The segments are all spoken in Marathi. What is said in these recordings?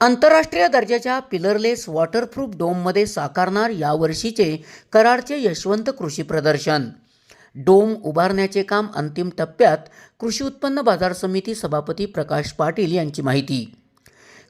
आंतरराष्ट्रीय दर्जाच्या पिलरलेस वॉटरप्रूफ डोममध्ये साकारणार यावर्षीचे कराडचे यशवंत कृषी प्रदर्शन. डोम उभारण्याचे काम अंतिम टप्प्यात कृषी उत्पन्न बाजार समिती सभापती प्रकाश पाटील यांची माहिती.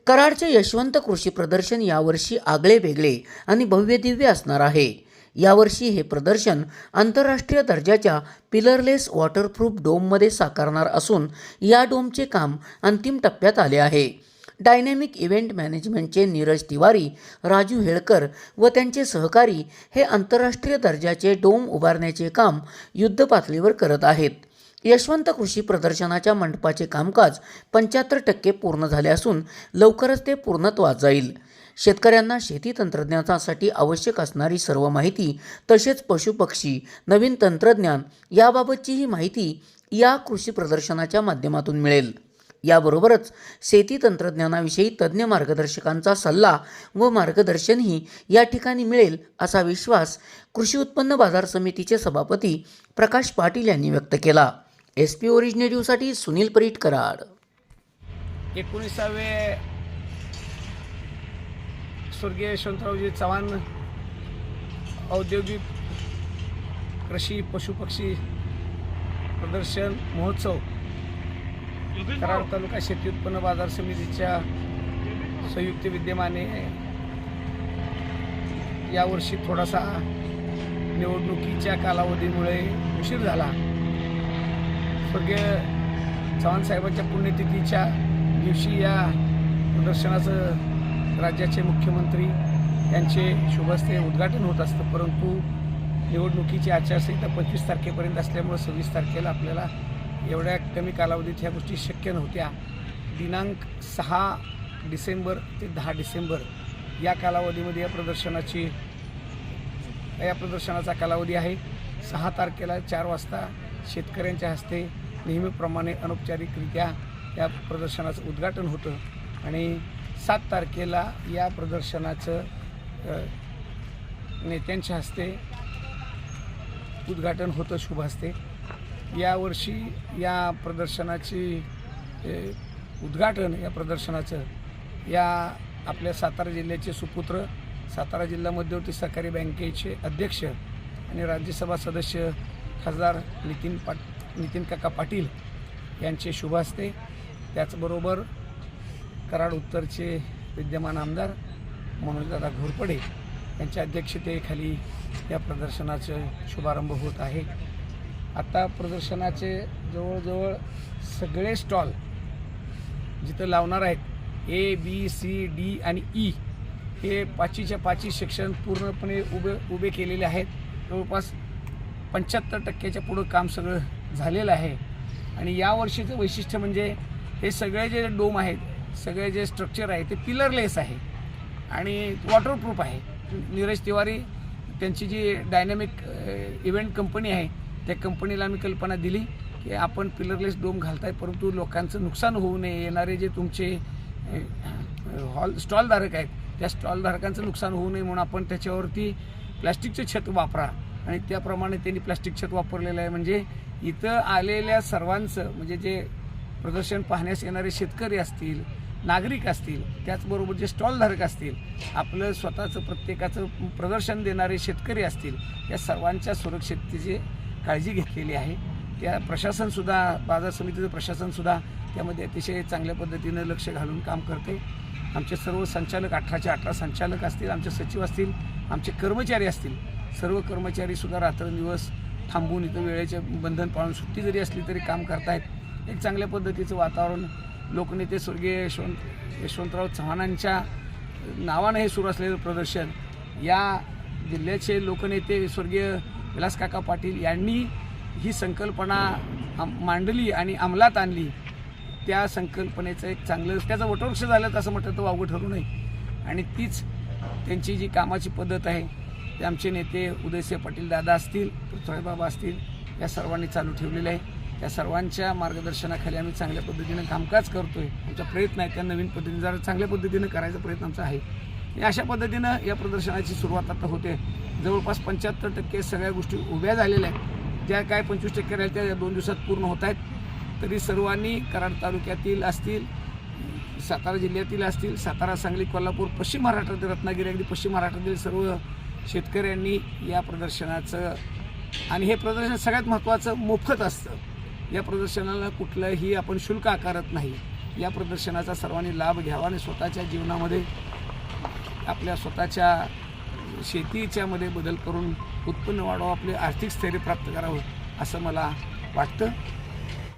कराडचे यशवंत कृषी प्रदर्शन यावर्षी आगळे वेगळे आणि भव्यदिव्य असणार आहे. यावर्षी हे प्रदर्शन आंतरराष्ट्रीय दर्जाच्या पिलरलेस वॉटरप्रूफ डोममध्ये साकारणार असून या डोमचे काम अंतिम टप्प्यात आले आहे. डायनॅमिक इव्हेंट मॅनेजमेंटचे नीरज तिवारी राजू हेळकर व त्यांचे सहकारी हे आंतरराष्ट्रीय दर्जाचे डोम उभारण्याचे काम युद्धपातळीवर करत आहेत. यशवंत कृषी प्रदर्शनाच्या मंडपाचे कामकाज पंच्याहत्तर टक्के पूर्ण झाले असून लवकरच ते पूर्णत्वात जाईल. शेतकऱ्यांना शेती तंत्रज्ञानासाठी आवश्यक असणारी सर्व माहिती तसेच पशुपक्षी नवीन तंत्रज्ञान याबाबतचीही माहिती या कृषी प्रदर्शनाच्या माध्यमातून मिळेल. याबरोबरच शेती तंत्रज्ञानाविषयी तज्ज्ञ मार्गदर्शकांचा सल्ला व मार्गदर्शनही या ठिकाणी मिळेल असा विश्वास कृषी उत्पन्न बाजार समितीचे सभापती प्रकाश पाटील यांनी व्यक्त केला. एस पी ओरिजिनेटिव्हसाठी सुनील परीट कराड. एकोणीसावे स्वर्गीय यशवंतरावजी चव्हाण औद्योगिक कृषी पशुपक्षी प्रदर्शन महोत्सव कराड तालुका शेती उत्पन्न बाजार समितीच्या संयुक्त विद्यमाने यावर्षी थोडासा निवडणुकीच्या कालावधीमुळे उशीर झाला. स्वर्गीय चव्हाण साहेबांच्या पुण्यतिथीच्या दिवशी या प्रदर्शनाचं राज्याचे मुख्यमंत्री यांचे शुभस्ते उद्घाटन होत असतं. परंतु निवडणुकीची आचारसंहिता पंचवीस तारखेपर्यंत असल्यामुळे सव्वीस तारखेला आपल्याला एवढ्या कमी कालावधीत ह्या गोष्टी शक्य नव्हत्या. दिनांक सहा डिसेंबर ते दहा डिसेंबर या कालावधीमध्ये या प्रदर्शनाची या प्रदर्शनाचा कालावधी आहे. सहा तारखेला चार वाजता शेतकऱ्यांच्या हस्ते नेहमीप्रमाणे अनौपचारिकरित्या या प्रदर्शनाचं उद्घाटन होतं आणि सात तारखेला या प्रदर्शनाचं नेत्यांच्या हस्ते उद्घाटन होतं शुभ हस्ते. यावर्षी या प्रदर्शनाची उद्घाटन या प्रदर्शनाचं या आपल्या सातारा जिल्ह्याचे सुपुत्र सातारा जिल्हा मध्यवर्ती सहकारी बँकेचे अध्यक्ष आणि राज्यसभा सदस्य खासदार नितीन पाट नितीन काका पाटील यांचे शुभ असते त्याचबरोबर कराड उत्तरचे विद्यमान आमदार मनोजदादा घोरपडे यांच्या अध्यक्षतेखाली या प्रदर्शनाचं शुभारंभ होत आहे. आता प्रदर्शनाचे जवळजवळ सगळे स्टॉल जिथं लावणार आहेत ए बी सी डी आणि ई हे पाचीच्या पाची शिक्षण पूर्णपणे उभे उभे केलेले आहेत. जवळपास पंच्याहत्तर टक्क्याच्या पुढं काम सगळं झालेलं आहे. आणि यावर्षीचं वैशिष्ट्य म्हणजे हे सगळे जे डोम आहेत सगळे जे स्ट्रक्चर आहे ते पिलरलेस आहे आणि वॉटरप्रूफ आहे. नीरज तिवारी त्यांची जी डायनॅमिक इव्हेंट कंपनी आहे त्या कंपनीला आम्ही कल्पना दिली की आपण पिलरलेस डोम घालताय परंतु लोकांचं नुकसान होऊ नये. येणारे जे तुमचे हॉल स्टॉलधारक आहेत त्या स्टॉलधारकांचं नुकसान होऊ नये म्हणून आपण त्याच्यावरती प्लॅस्टिकचं छत वापरा. आणि त्याप्रमाणे त्यांनी प्लॅस्टिक छत वापरलेलं आहे. म्हणजे इथं आलेल्या सर्वांचं म्हणजे जे प्रदर्शन पाहण्यास येणारे शेतकरी असतील नागरिक असतील त्याचबरोबर जे स्टॉलधारक असतील आपलं स्वतःचं प्रत्येकाचं प्रदर्शन देणारे शेतकरी असतील या सर्वांच्या सुरक्षिततेचे काळजी घेतलेली आहे. त्या प्रशासनसुद्धा बाजार समितीचं प्रशासनसुद्धा त्यामध्ये अतिशय चांगल्या पद्धतीनं लक्ष घालून काम करते. आमचे सर्व संचालक अठराचे अठरा संचालक असतील आमचे सचिव असतील आमचे कर्मचारी असतील सर्व कर्मचारीसुद्धा रात्रंदिवस थांबून इथं वेळेचे बंधन पाळून सुट्टी जरी असली तरी काम करतायत. एक चांगल्या पद्धतीचं वातावरण लोकनेते स्वर्गीय यशवंत यशवंतराव चव्हाणांच्या नावानं हे सुरू असलेलं प्रदर्शन या जिल्ह्याचे लोकनेते स्वर्गीय विलास काका पाटील यांनी ही संकल्पना मांडली आणि अंमलात आणली. त्या संकल्पनेचं एक चांगलं त्याचं वटवृक्ष झालं असं म्हटलं तर वावगं ठरू नये. आणि तीच त्यांची जी कामाची पद्धत आहे ते आमचे नेते उदयसिंह पाटील दादा असतील पृथ्वीबाबा असतील या सर्वांनी चालू ठेवलेलं आहे. त्या सर्वांच्या मार्गदर्शनाखाली आम्ही चांगल्या पद्धतीनं कामकाज करतो आहे आमचा प्रयत्न आहे त्या नवीन पद्धतीने जरा चांगल्या पद्धतीनं करायचा प्रयत्न आमचा आहे. अशा पद्धतीनं या प्रदर्शनाची सुरुवात आता होते. जवळपास पंच्याहत्तर टक्के सगळ्या गोष्टी उभ्या झालेल्या आहेत. ज्या काय पंचवीस टक्के राहिल्या त्या दोन दिवसात पूर्ण होत आहेत. तरी सर्वांनी कराड तालुक्यातील असतील सातारा जिल्ह्यातील असतील सातारा सांगली कोल्हापूर पश्चिम महाराष्ट्रातील रत्नागिरी अगदी पश्चिम महाराष्ट्रातील सर्व शेतकऱ्यांनी या प्रदर्शनाचं आणि हे प्रदर्शन सगळ्यात महत्त्वाचं मोफत असतं. या प्रदर्शनाला कुठलंही आपण शुल्क आकारत नाही. या प्रदर्शनाचा सर्वांनी लाभ घ्यावा आणि स्वतःच्या जीवनामध्ये आपल्या स्वतःच्या शेतीच्यामध्ये बदल करून उत्पन्न वाढवा आपले आर्थिक स्थैर्य प्राप्त करावं असं मला वाटतं.